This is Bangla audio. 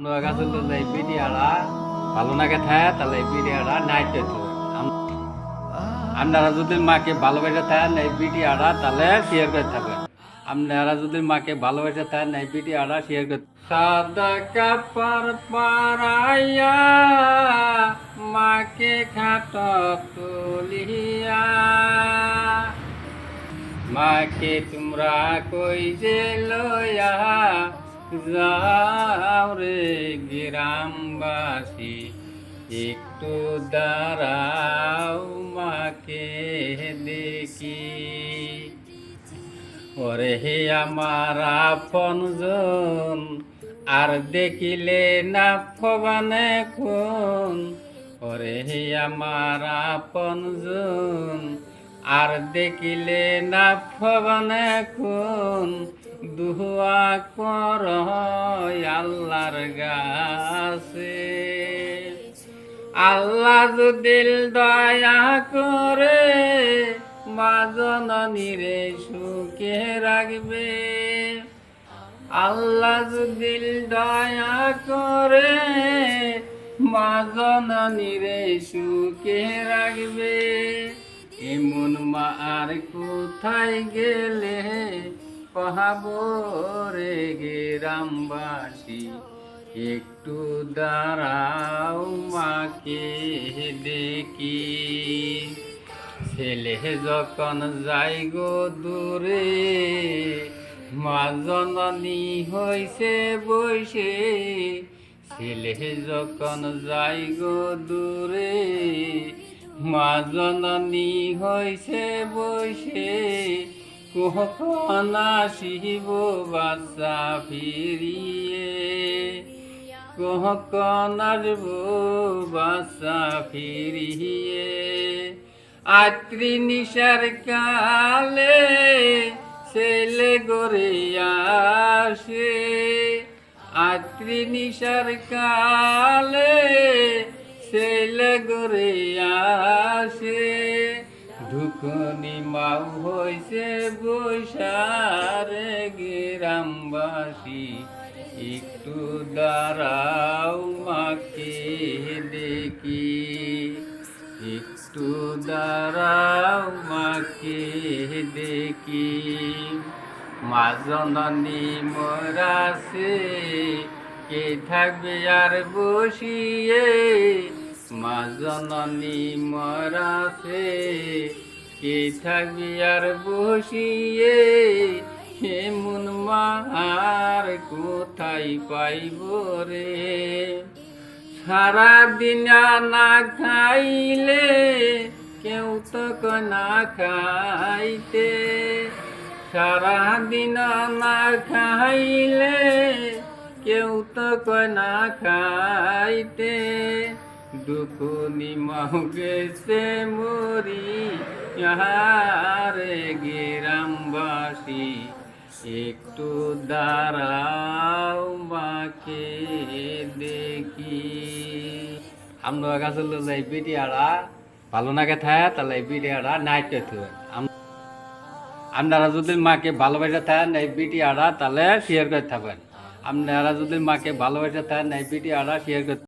তো যাই পিডিয়ারা ভালো না থাকে তাহলে এই পিডিয়ারা নাইট আপনারা যদি মাকে ভালোবেসে থাকেন এই পিডিয়ারা তাহলে শেয়ার করে থাকবেন আপনারা যদি মাকে ভালোবেসে থাকেন এই পিডিয়ারা শেয়ার করে সাদা কাপড় পারাইয়া মাকে খাট তুলিয়া। মাকে তোমরা কই যে লয়া যাও রে গ্রামবাসী, একটু দাঁড়াও মাকে দেখি। ওরে হে আমার আপনজন আর দেখিলে না ফবানে খুন ওরে হে আমার আপনজন আর দেখিলে না ফবানে খুন দুয়া কর আল্লাহর গাছে আল্লাহ যদি দয়া করে মা জননীরে সুখে রাখবে। আল্লাহ যদি দয়া করে মা জননীরে সুখে রাখবে। এমন মা আর কোথায় গেলে পাহাবো রে গ্রামবাসী। একটু দাঁড়াও মাকে দেখি। ছেলে যখন যাই গো দূরে, মা জননী হইছে বসে। ছেলে যখন যাই গো দূরে, মা জননী হইছে বসে। কখন আসিব বাচ্চা ফিরিয়ে। আসব বাচ্চা ফিরিয়ে। আত্রি নিশার কালে ছেলে গরে আসে। আত্রি নিশার কালে ছেলে গরে আসে। ঢুকুনি মাউ হইছে বৈশারে গ্রামবাসী। একটু দাঁড়াও মাকে দেখি। একটু দাঁড়াও মাকে দেখি। মা জননী মরাছে, কে থাকবে আর বসিয়ে মা জননী মরাছে, কে থাকবে আর বসিয়ে, এমন মার কোথায় পাইব রে? সারা দিন না খাইলে কেউ তো না খাইতে। সারা দিন না খাইলে কেউ তো না খাইতে। দুকুনি মাহু গেছে মরি রে গ্রামবাসী, একটু দাঁড়াও মাকে দেখি আমরা কাছে যাই আড়া, ভালো না থাকে তাহলে এই পিডিয়ারা নাইট হইতে হবে। আপনারা যদি মাকে ভালোবাসে থাকেন এই বিটি আড়া, তাহলে শেয়ার করে থাকবেন আপনারা যদি মাকে ভালোবাসে থাকেন এই বিটি আড়া শেয়ার করে